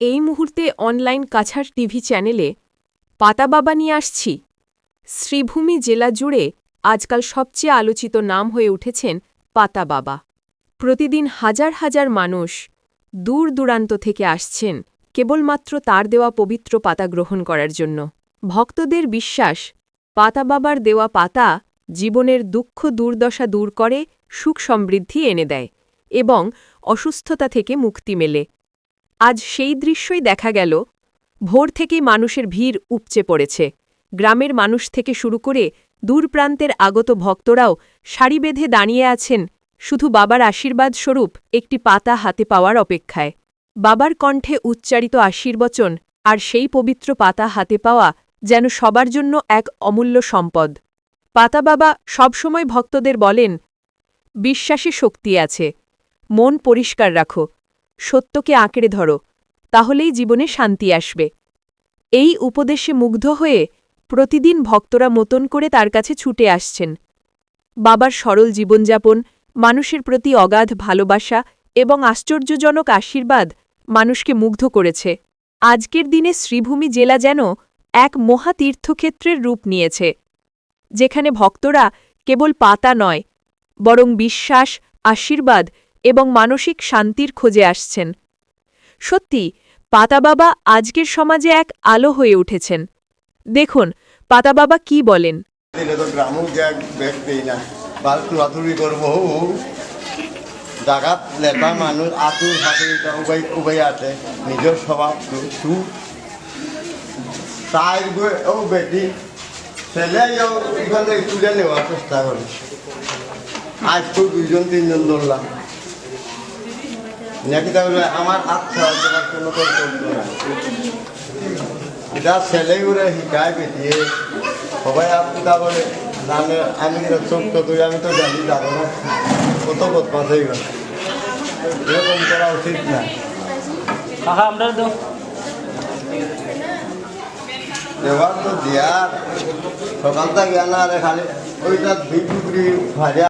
এই মুহূর্তে online Cachar TV চ্যানেলে পাতা বাবা নিয়ে আসছি। শ্রীভূমি জেলা জুড়ে আজকাল সবচেয়ে আলোচিত নাম হয়ে উঠেছেন পাতা বাবা প্রতিদিন হাজার হাজার মানুষ দূর দূরান্ত থেকে আসছেন কেবলমাত্র তার দেওয়া পবিত্র পাতা গ্রহণ করার জন্য। ভক্তদের বিশ্বাস পাতা বাবার দেওয়া পাতা জীবনের দুঃখ দুর্দশা দূর করে সুখ সমৃদ্ধি এনে দেয় এবং অসুস্থতা থেকে মুক্তি মেলে। আজ সেই দৃশ্যই দেখা গেল। ভোর থেকেই মানুষের ভিড় উপচে পড়েছে। গ্রামের মানুষ থেকে শুরু করে দূরপ্রান্তের আগত ভক্তরাও সারি বেঁধে দাঁড়িয়ে আছেন শুধু বাবার আশীর্বাদ স্বরূপ একটি পাতা হাতে পাওয়ার অপেক্ষায়। বাবার কণ্ঠে উচ্চারিত আশীর্বচন আর সেই পবিত্র পাতা হাতে পাওয়া যেন সবার জন্য এক অমূল্য সম্পদ। পাতা বাবা সবসময় ভক্তদের বলেন, বিশ্বাসে শক্তি আছে। মন পরিষ্কার রাখো। সত্যকে আঁকড়ে ধরো, তাহলেই জীবনে শান্তি আসবে। এই উপদেশে মুগ্ধ হয়ে প্রতিদিন ভক্তরা মতন করে তার কাছে ছুটে আসছেন। বাবার সরল জীবনযাপন, মানুষের প্রতি অগাধ ভালোবাসা এবং আশ্চর্যজনক আশীর্বাদ মানুষকে মুগ্ধ করেছে। আজকের দিনে শ্রীভূমি জেলা যেন এক মহাতীর্থক্ষেত্রের রূপ নিয়েছে, যেখানে ভক্তরা কেবল পাতা নয়, বরং বিশ্বাস, আশীর্বাদ এবং মানসিক শান্তির খোঁজে আসছেন। সত্যি পাতা বাবা আজকের সমাজে এক আলো হয়ে উঠেছেন। দেখুন পাতা বাবা কি বলেন। জাগাত লেপা মানুষ আতুর উবাই উবাই আছে তাই বেটি, ছেলে নেওয়ার চেষ্টা করি আজ তো দুইজন, তিনজন ধরলাম। নাকি তাহলে আমার হাত ছাড়া দেওয়ার কোনো কর্তব্য নাই। এটা ছেলেগুলো শিকায় বেটিয়ে সবাই আপনি তারপরে জানে আমি তো চোখ তো তুই আমি তো জানি যাব না। কত বদমাস হয়ে গেল। এরকম করা উচিত না। আমরা তো এবার তো দিয়ার। সকাল থেকে আরে খালি ওইটা দুই টুকরি ভাজা